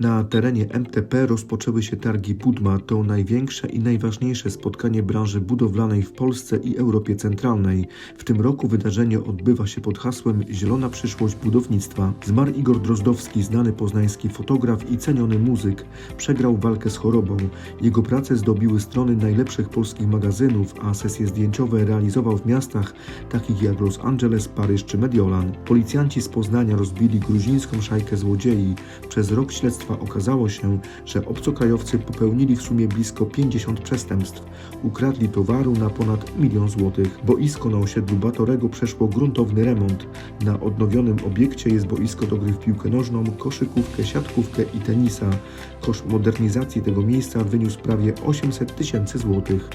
Na terenie MTP rozpoczęły się targi Budma. To największe i najważniejsze spotkanie branży budowlanej w Polsce i Europie Centralnej. W tym roku wydarzenie odbywa się pod hasłem Zielona przyszłość budownictwa. Zmarł Igor Drozdowski, znany poznański fotograf i ceniony muzyk. Przegrał walkę z chorobą. Jego prace zdobiły strony najlepszych polskich magazynów, a sesje zdjęciowe realizował w miastach takich jak Los Angeles, Paryż czy Mediolan. Policjanci z Poznania rozbili gruzińską szajkę złodziei. Przez rok śledztwa okazało się, że obcokrajowcy popełnili w sumie blisko 50 przestępstw. Ukradli towaru na ponad milion złotych. Boisko na osiedlu Batorego przeszło gruntowny remont. Na odnowionym obiekcie jest boisko do gry w piłkę nożną, koszykówkę, siatkówkę i tenisa. Koszt modernizacji tego miejsca wyniósł prawie 800 tysięcy złotych.